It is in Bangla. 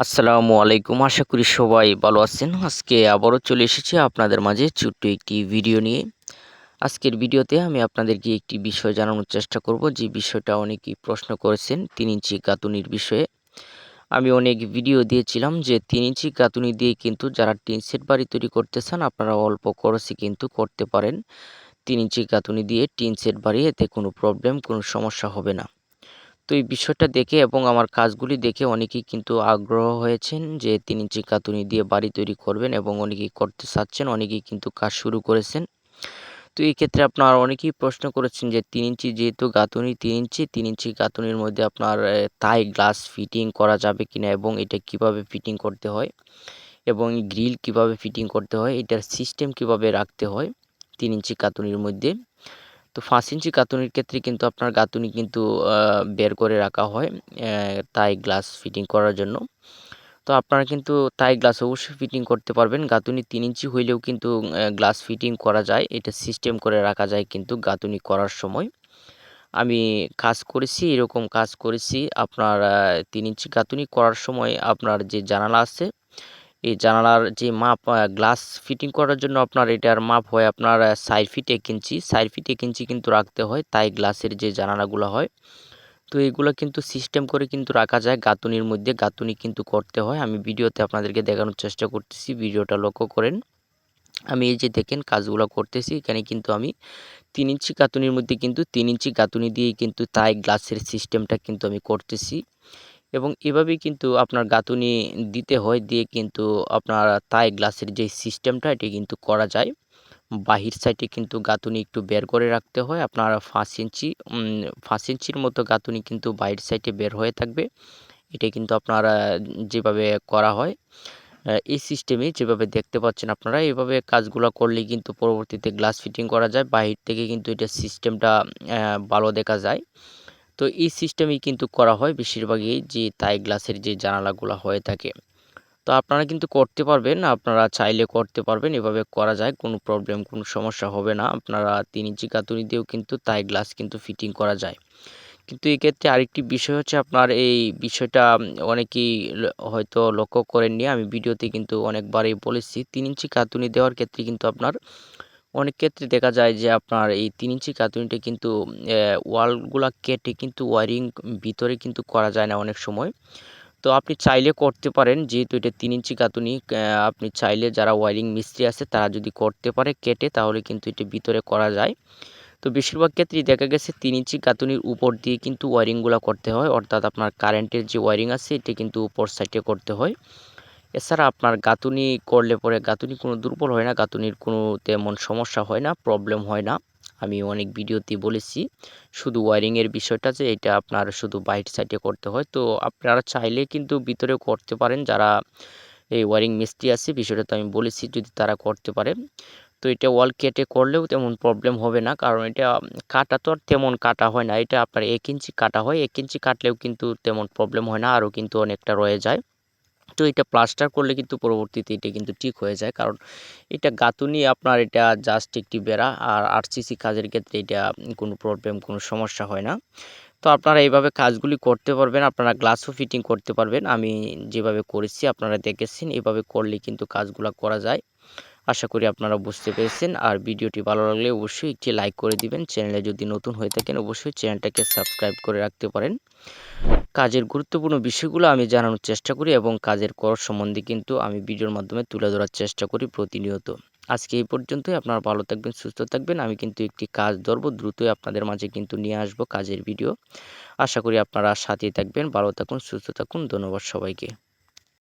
আসসালামু আলাইকুম। আশা করি সবাই ভালো আছেন। আজকে আবারও চলে এসেছি আপনাদের মাঝে ছোট্ট একটি ভিডিও নিয়ে। আজকের ভিডিওতে আমি আপনাদেরকে একটি বিষয় জানানোর চেষ্টা করব। যে বিষয়টা অনেকেই প্রশ্ন করেছেন, তিন ইঞ্চি গাঁথুনির বিষয়ে। আমি অনেক ভিডিও দিয়েছিলাম যে তিন ইঞ্চি গাঁথুনি দিয়ে কিন্তু যারা টিন সেট বাড়ি তৈরি করতে চান, আপনারা অল্প খরচে কিন্তু করতে পারেন। তিন ইঞ্চি গাঁথুনি দিয়ে টিন সেট বাড়ি এতে কোনো প্রবলেম, কোনো সমস্যা হবে না। তো এই বিষয়টা দেখে এবং আমার কাজগুলি দেখে অনেকেই কিন্তু আগ্রহ হয়েছেন যে তিনি ইঞ্চি কাতুনি দিয়ে বাড়ি তৈরি করবেন এবং অনেকেই করতে চাচ্ছেন, অনেকেই কিন্তু কাজ শুরু করেছেন। তো এই ক্ষেত্রে আপনার অনেকেই প্রশ্ন করেছেন যে তিন ইঞ্চি যেহেতু গাঁথুনি তিন ইঞ্চি তিন ইঞ্চি গাঁথুনির মধ্যে আপনার তাই গ্লাস ফিটিং করা যাবে কিনা এবং এটা কীভাবে ফিটিং করতে হয় এবং গ্রিল কীভাবে ফিটিং করতে হয়, এটার সিস্টেম কীভাবে রাখতে হয় তিন ইঞ্চি কাতুনির মধ্যে? তো পাঁচ ইঞ্চি গাঁথুনির ক্ষেত্রে কিন্তু আপনার গাঁথুনি কিন্তু বের করে রাখা হয় তাই গ্লাস ফিটিং করার জন্য। তো আপনারা কিন্তু তাই গ্লাস অবশ্যই ফিটিং করতে পারবেন। গাঁথুনি তিন ইঞ্চি হইলেও কিন্তু গ্লাস ফিটিং করা যায়। এটা সিস্টেম করে রাখা যায় কিন্তু গাঁথুনি করার সময়। আমি কাজ করেছি, এরকম কাজ করেছি। আপনার তিন ইঞ্চি গাঁথুনি করার সময় আপনার যে জানালা আছে এই জানালার যে মাপ গ্লাস ফিটিং করার জন্য আপনার এটার মাপ হয় আপনার সাইড ফিট এক ইঞ্চি। সাইড ফিট এক ইঞ্চি কিন্তু রাখতে হয়, তাই গ্লাসের যে জানালাগুলো হয়। তো এইগুলো কিন্তু সিস্টেম করে কিন্তু রাখা যায়, গাঁথুনির মধ্যে গাঁথুনি কিন্তু করতে হয়। আমি ভিডিওতে আপনাদেরকে দেখানোর চেষ্টা করতেছি, ভিডিওটা লক্ষ্য করেন। আমি এই যে দেখেন কাজগুলো করতেছি, এখানে কিন্তু আমি তিন ইঞ্চি গাঁথুনির মধ্যে কিন্তু তিন ইঞ্চি গাঁথুনি দিয়েই কিন্তু তাই গ্লাসের সিস্টেমটা কিন্তু আমি করতেছি। এবং এভাবেই কিন্তু আপনার গাঁথুনি দিতে হয়, দিয়ে কিন্তু আপনার তাই গ্লাসের যে সিস্টেমটা, এটি কিন্তু করা যায়। বাহির সাইডে কিন্তু গাঁথুনি একটু বের করে রাখতে হয়, আপনার পাঁচ ইঞ্চি পাঁচ ইঞ্চির মতো গাঁথুনি কিন্তু বাহির সাইডে বের হয়ে থাকবে। এটা কিন্তু আপনারা যেভাবে করা হয় এই সিস্টেমে যেভাবে দেখতে পাচ্ছেন আপনারা এইভাবে কাজগুলো করলে কিন্তু পরবর্তীতে গ্লাস ফিটিং করা যায়। বাহির থেকে কিন্তু এটা সিস্টেমটা ভালো দেখা যায়। তো এই সিস্টেমেই কিন্তু করা হয় বেশিরভাগই যে তাই গ্লাসের যে জানালাগুলো হয়ে থাকে। তো আপনারা কিন্তু করতে পারবেন, আপনারা চাইলে করতে পারবেন, এভাবে করা যায়, কোনো প্রবলেম কোনো সমস্যা হবে না। আপনারা তিন ইঞ্চি কাতুনি দিয়েও কিন্তু তাই গ্লাস কিন্তু ফিটিং করা যায়। কিন্তু এক্ষেত্রে আরেকটি বিষয় হচ্ছে আপনার এই বিষয়টা অনেকেই হয়তো লক্ষ্য করেননি। আমি ভিডিওতে কিন্তু অনেকবারই বলেছি, তিন ইঞ্চি কাতুনি দেওয়ার ক্ষেত্রে কিন্তু আপনার অনেক ক্ষেত্রে দেখা যায় যে আপনার এই তিন ইঞ্চি কাতুনিটা কিন্তু ওয়ালগুলা কেটে কিন্তু ওয়ারিং ভিতরে কিন্তু করা যায় না অনেক সময়। তো আপনি চাইলে করতে পারেন, যেহেতু এটা তিন ইঞ্চি কাতুনি আপনি চাইলে যারা ওয়ারিং মিস্ত্রি আছে তারা যদি করতে পারে কেটে, তাহলে কিন্তু এটা ভিতরে করা যায়। তো বেশিরভাগ ক্ষেত্রেই দেখা গেছে তিন ইঞ্চি কাতুনির উপর দিয়ে কিন্তু ওয়ারিংগুলো করতে হয়, অর্থাৎ আপনার কারেন্টের যে ওয়ারিং আছে এটা কিন্তু উপর সাইডে করতে হয়। এছাড়া আপনার গাঁথুনি করলে পরে গাঁথুনি কোনো দুর্বল হয় না, গাঁথুনির কোনো তেমন সমস্যা হয় না প্রবলেম হয় না। আমি অনেক ভিডিওতে বলেছি, শুধু ওয়ারিংয়ের বিষয়টা যে এটা আপনার শুধু বাইট সাইডে করতে হয়। তো আপনারা চাইলে কিন্তু ভিতরে করতে পারেন, যারা এই ওয়ারিং মিস্ত্রি আছে, বিষয়টা তো আমি বলেছি যদি তারা করতে পারে। তো এটা ওয়াল কেটে করলেও তেমন প্রবলেম হবে না, কারণ এটা কাটা তো আর তেমন কাটা হয় না। এটা আপনার এক ইঞ্চি কাটা হয়, এক ইঞ্চি কাটলেও কিন্তু তেমন প্রবলেম হয় না, আরও কিন্তু অনেকটা রয়ে যায়। তো এটা প্লাস্টার করলে কিন্তু পরবর্তীতে এটা কিন্তু ঠিক হয়ে যায়। কারণ এটা গাঁথুনি আপনার এটা জাস্ট একটি বেড়া আর আরসিসি কাজের ক্ষেত্রে এটা কোনো প্রবলেম কোনো সমস্যা হয় না। তো আপনারা এইভাবে কাজগুলি করতে পারবেন, আপনারা গ্লাসও ফিটিং করতে পারবেন। আমি যেভাবে করেছি আপনারা দেখেছেন এভাবে করলে কিন্তু কাজগুলো করা যায়। আশা করি আপনারা বুঝতে পেরেছেন। আর ভিডিওটি ভালো লাগলে অবশ্যই একটি লাইক করে দিবেন। চ্যানেলে যদি নতুন হয়ে থাকেন, অবশ্যই চ্যানেলটাকে সাবস্ক্রাইব করে রাখতে পারেন। কাজের গুরুত্বপূর্ণ বিষয়গুলো আমি জানানোর চেষ্টা করি এবং কাজের কর সম্বন্ধে কিন্তু আমি ভিডিওর মাধ্যমে তুলে ধরার চেষ্টা করি প্রতিনিয়ত। আজকে এই পর্যন্তই। আপনারা ভালো থাকবেন, সুস্থ থাকবেন। আমি কিন্তু একটি কাজ ধরবো, দ্রুতই আপনাদের মাঝে কিন্তু নিয়ে আসব কাজের ভিডিও। আশা করি আপনারা সাথেই থাকবেন। ভালো থাকুন, সুস্থ থাকুন। ধন্যবাদ সবাইকে।